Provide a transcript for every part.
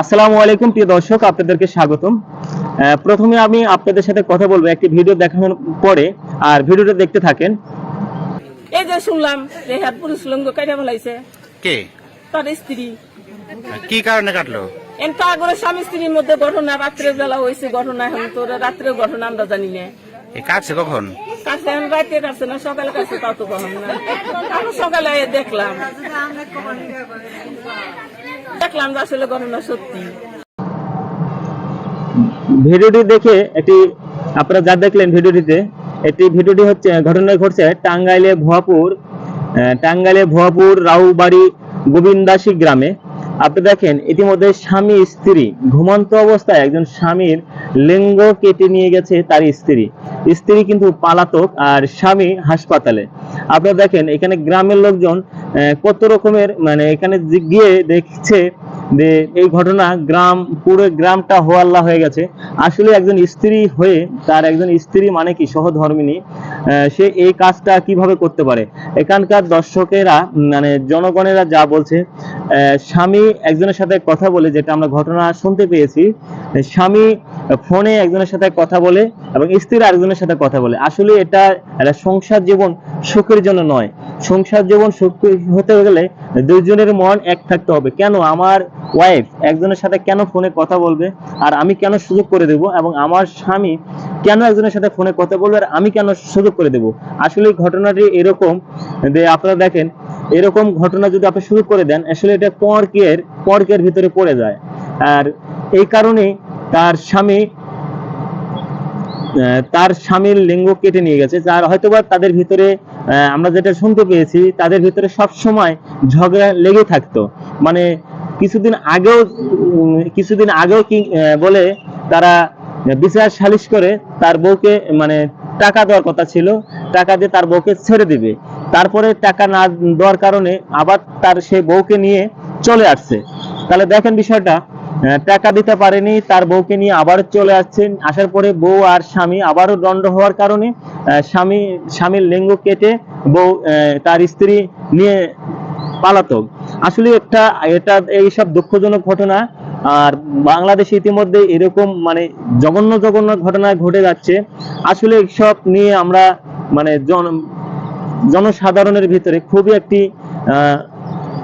আসসালামু আলাইকুম প্রিয় দর্শক আপনাদেরকে স্বাগতম। আহ, প্রথমে আমি আপনাদের সাথে কথা বলব একটি ভিডিও দেখানোর পরে আর ভিডিওটা দেখতে থাকেন। এই যে শুনলাম যে হাত পুরুষ লঙ্গ কাটা ফেলাইছে। কে? তার স্ত্রী। কি কারণে কাটলো? এন আগরে স্বামী স্ত্রীর মধ্যে ঘটনা রাত্রে বেলা হয়েছে ঘটনা এখন তো রাত্রে ঘটনা আমরা জানি না। এ কাটছে কখন? কাছে এখন রাতে কাছে না সকালে কাছে তাও তো কখন না। আমি সকালে দেখলাম। দেখলাম যে আসলে গণনা সত্যি। ভিডিওটি দেখে একটি, আপনারা যা দেখলেন ভিডিওটিতে, একটি ভিডিওটি হচ্ছে ঘটনা ঘটছে টাঙ্গাইলে ভুয়াপুর টাঙ্গাইলে ভুয়াপুর রাউবাড়ি গোবিন্দাসী গ্রামে। আপনি দেখেন, ইতিমধ্যে স্বামী স্ত্রী, ঘুমন্ত অবস্থায় একজন স্বামীর লিঙ্গ কেটে নিয়ে গেছে তার স্ত্রী। স্ত্রী কিন্তু পালাতক আর স্বামী হাসপাতালে। আপনারা দেখেন, এখানে গ্রামের লোকজন কত রকমের মানে এখানে গিয়ে দেখছে যে এই ঘটনা গ্রাম, পুরো গ্রামটা হোয়াল্লা হয়ে গেছে। আসলে একজন স্ত্রী হয়ে, তার একজন স্ত্রী মানে কি, সহধর্মিনী সে এই কাজটা কীভাবে করতে পারে? এখানকার দর্শকেরা মানে জনগণেরা যা বলছে স্বামী একজনের সাথে কথা বলে, যেটা আমরা ঘটনা শুনতে পেয়েছি, স্বামী ফোনে একজনের সাথে কথা বলে এবং স্ত্রী আরেকজনের সাথে কথা বলে। আসলে এটা একটা সংসার জীবন সুখের জন্য নয়। সংসার জীবন সুখ হতে গেলে দুইজনের মন এক থাকতে হবে। কেন? আমার ওয়াইফ একজনের সাথে কেন ফোনে কথা বলবে? আর আমি কেন সুযোগ করে দেব? এবং আমার স্বামী কেন একজনের সাথে ফোনে কথা বলবে? আর আমি কেন সুযোগ করে দেব? আসলে ঘটনাটি এরকম যে আপনারা দেখেন, এরকম ঘটনা যদি আপনি শুরু করে দেন, আসলে এটা পরকের পরকের ভিতরে পড়ে যায়। আর এই কারণে তার স্বামী তার স্বামীর লিঙ্গ কেটে নিয়ে গেছে, যার হয়তোবা তাদের ভিতরে আমরা যেটা শুনতে পেয়েছি, তাদের ভিতরে সব সময় ঝগড়া লেগে থাকতো। মানে কিছুদিন আগেও কিছুদিন আগেও কি বলে তারা বিচার সালিশ করে তার বউকে মানে টাকা দেওয়ার কথা ছিল, টাকা দিয়ে তার বউকে ছেড়ে দিবে। তারপরে টাকা না দেওয়ার কারণে আবার তার সেই বউকে নিয়ে চলে আসছে। তাহলে দেখেন বিষয়টা টাকা দিতে পারেনি, তার বউকে নিয়ে আবার চলে আসছেন। আসার পরে বউ আর স্বামী আবারও দণ্ড হওয়ার কারণে স্বামী, স্বামীর লিঙ্গ কেটে বউ তার স্ত্রী নিয়ে পালাতক আসলে একটা, এটা এইসব দুঃখজনক ঘটনা, আর বাংলাদেশে ইতিমধ্যে এরকম মানে জঘন্য জঘন্য ঘটনা ঘটে যাচ্ছে। আসলে এইসব নিয়ে আমরা মানে জন, জনসাধারণের ভিতরে খুবই একটি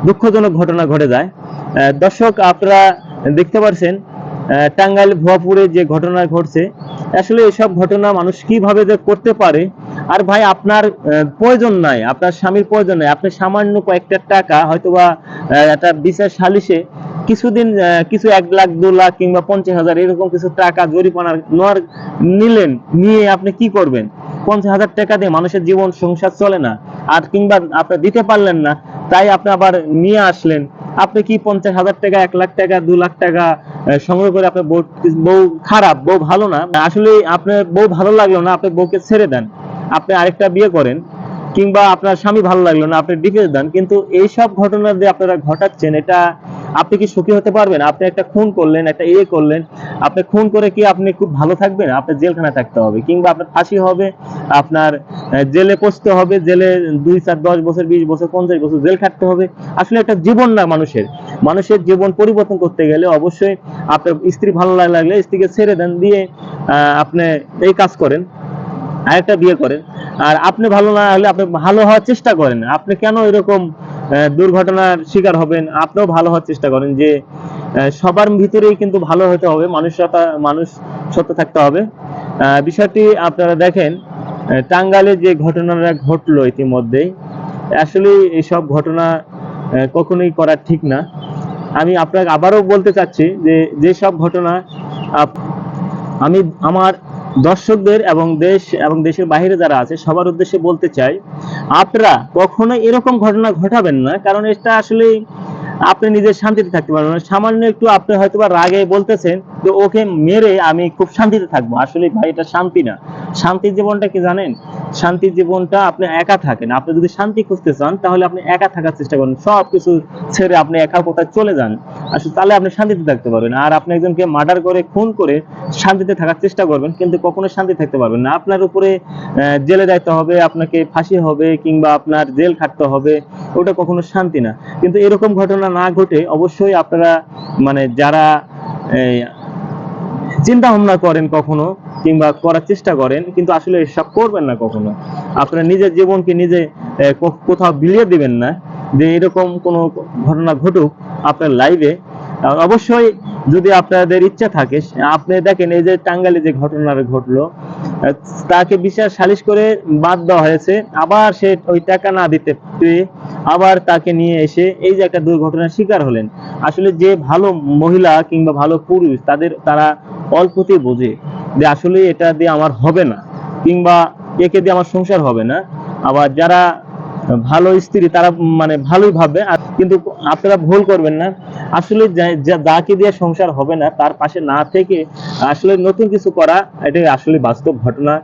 দুঃখজনক ঘটনা ঘটে যায়। দর্শক, আপনারা দেখতে পারছেন টাঙ্গাইল ভুয়াপুরে যে ঘটনা ঘটছে, আসলে এসব ঘটনা মানুষ কীভাবে যে করতে পারে? আর ভাই, আপনার প্রয়োজন নাই, আপনার স্বামীর প্রয়োজন নাই, আপনি সামান্য কয়েকটা টাকা, হয়তোবা একটা বিচার সালিশে কিছুদিন কিছু এক লাখ, দু লাখ কিংবা পঞ্চাশ হাজার এরকম কিছু টাকা জরিমানা নেওয়ার, নিলেন, নিয়ে আপনি কি করবেন? পঞ্চাশ হাজার টাকা দিয়ে মানুষের জীবন, সংসার চলে না, আর কিংবা আপনি দিতে পারলেন না, তাই আপনি আবার নিয়ে আসলেন। আপনি কি পঞ্চাশ হাজার টাকা, এক লাখ টাকা, দু লাখ টাকা সংগ্রহ করে আপনার বউ বউ খারাপ, বউ ভালো না? আসলে আপনার বউ ভালো লাগল না, আপনি বউকে ছেড়ে দেন। আপনি আরেকটা বিয়ে করেন, কিংবা আপনার স্বামী ভালো লাগল না, আপনি ডিভোর্স দেন। কিন্তু এইসব ঘটনা যে আপনারা ঘটাচ্ছেন, এটা আপনি কি সুখী হতে পারবেন? আপনি একটা খুন করলেন, একটা ইয়ে করলেন, আপনি খুন করে কি আপনি খুব ভালো থাকবেন? আপনি জেলখানায় থাকতে হবে, কিংবা আপনার ফাঁসি হবে, আপনার জেলে পচতে হবে, জেলে দুই চার দশ বছর, বিশ বছর, পঞ্চাশ বছর জেল খাটতে হবে। আসলে একটা জীবন না মানুষের। মানুষের জীবন পরিবর্তন করতে গেলে অবশ্যই আপনার স্ত্রী ভালো লাগলে স্ত্রীকে ছেড়ে দেন, দিয়ে আপনি এই কাজ করেন, আরেকটা বিয়ে করেন। আর আপনি ভালো না হলে আপনি ভালো হওয়ার চেষ্টা করেন। আপনি কেন এরকম দুর্ঘটনার শিকার হবেন। আপনিও ভালো হওয়ার চেষ্টা করেন যে সবার ভিতরেই কিন্তু ভালো হতে হবে মানুষটা মানুষ সত্য থাকতে হবে। বিষয়টি আপনারা দেখেন আহ, টাঙ্গাইলে যে ঘটনাটা ঘটলো ইতিমধ্যেই আসলে এইসব ঘটনা কখনোই করা ঠিক না। আমি আপনাকে আবারও বলতে চাচ্ছি যে যেসব ঘটনা আমি আমার দর্শকদের এবং দেশ এবং দেশের বাহিরে যারা আছে, সবার উদ্দেশ্যে বলতে চাই, আপনারা কখনো এরকম ঘটনা ঘটাবেন না, কারণ এটা আসলে আপনি নিজের শান্তিতে থাকতে পারবেন সামান্য একটু আপনি হয়তো বা রাগে বলতেছেন যে ওকে মেরে আমি খুব শান্তিতে থাকব। আসলে ভাই, এটা শান্তি না। শান্তির জীবনটা কি জানেন? শান্তির জীবনটা আপনি একা থাকেন। আপনি যদি শান্তি খুঁজতে চান, তাহলে আপনি একা থাকার চেষ্টা করেন। সব কিছু ছেড়ে আপনি একা কোথায় চলে যান। আসলে তাহলে আপনি শান্তিতে থাকতে পারবেন। আর আপনি একজনকে মার্ডার করে, খুন করে শান্তিতে থাকার চেষ্টা করবেন, কিন্তু কখনো শান্তি থাকতে পারবেন না। আপনার উপরে জেলে যাইতে হবে, আপনাকে ফাঁসি হবে, কিংবা আপনার জেল খাটতে হবে। ওটা কখনো শান্তি না। কিন্তু এরকম ঘটনা না ঘটে অবশ্যই আপনারা মানে যারা চিন্তা ভাবনা করেন কখনো কিংবা করার চেষ্টা করেন, কিন্তু আসলে এসব করবেন না কখনো। আপনারা নিজের জীবনকে নিজে কোথাও বিলিয়ে দিবেন না যে এরকম কোনো ঘটনা ঘটুক আপনার লাইভে অবশ্যই যদি আপনাদের ইচ্ছা থাকে, আপনি দেখেন এই যে টাঙ্গালে যে ঘটনাটা ঘটলো তাকে বিচার সালিশ করে বাদ দেওয়া হয়েছে। আবার সে ওই টাকা না দিতে পেরে আবার তাকে নিয়ে এসে এই যে একটা দুর্ঘটনার শিকার হলেন। আসলে যে ভালো মহিলা কিংবা ভালো পুরুষ, তাদের তারা অল্পতে বোঝে যে আসলে এটা দিয়ে আমার হবে না কিংবা একে দিয়ে আমার সংসার হবে না। আবার যারা ভালো স্ত্রী, তারা মানে ভালোই ভাববে কিন্তু আপনারা ভুল করবেন না। আসলে যাকে দিয়ে সংসার হবে না, তার পাশে না থেকে আসলে নতুন কিছু করা, এটাই আসলে বাস্তব ঘটনা।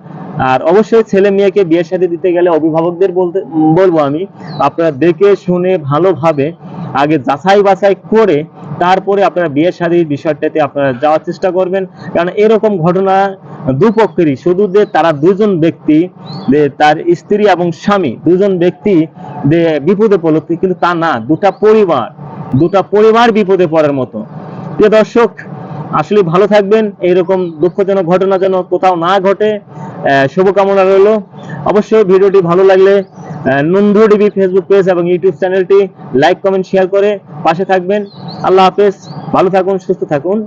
আর অবশ্যই ছেলে মেয়েকে বিয়ের সাথে দিতে গেলে অভিভাবকদের বলতে, বলব আমি, আপনারা দেখে শুনে ভালোভাবে আগে যাচাই বাছাই করে তারপরে আপনারা বিয়ের শাদীর বিষয়টাতে আপনারা যাওয়ার চেষ্টা করবেন। কারণ এরকম ঘটনা দুপক্ষেরই। শুধু যে তারা দুজন ব্যক্তি তার স্ত্রী এবং স্বামী, দুজন ব্যক্তি যে বিপদে পড়ল, কিন্তু তা না, দুটা পরিবার দুটা পরিবার বিপদে পড়ার মতো। প্রিয় দর্শক আসলে ভালো থাকবেন। এইরকম দুঃখজনক ঘটনা যেন কোথাও না ঘটে। শুভকামনা রইল। অবশ্যই ভিডিওটি ভালো লাগলে নন্দু টিভি ফেসবুক পেজ এবং ইউটিউব চ্যানেলটি লাইক কমেন্ট শেয়ার করে পাশে থাকবেন। আল্লাহ হাফেজ। ভালো থাকুন, সুস্থ থাকুন।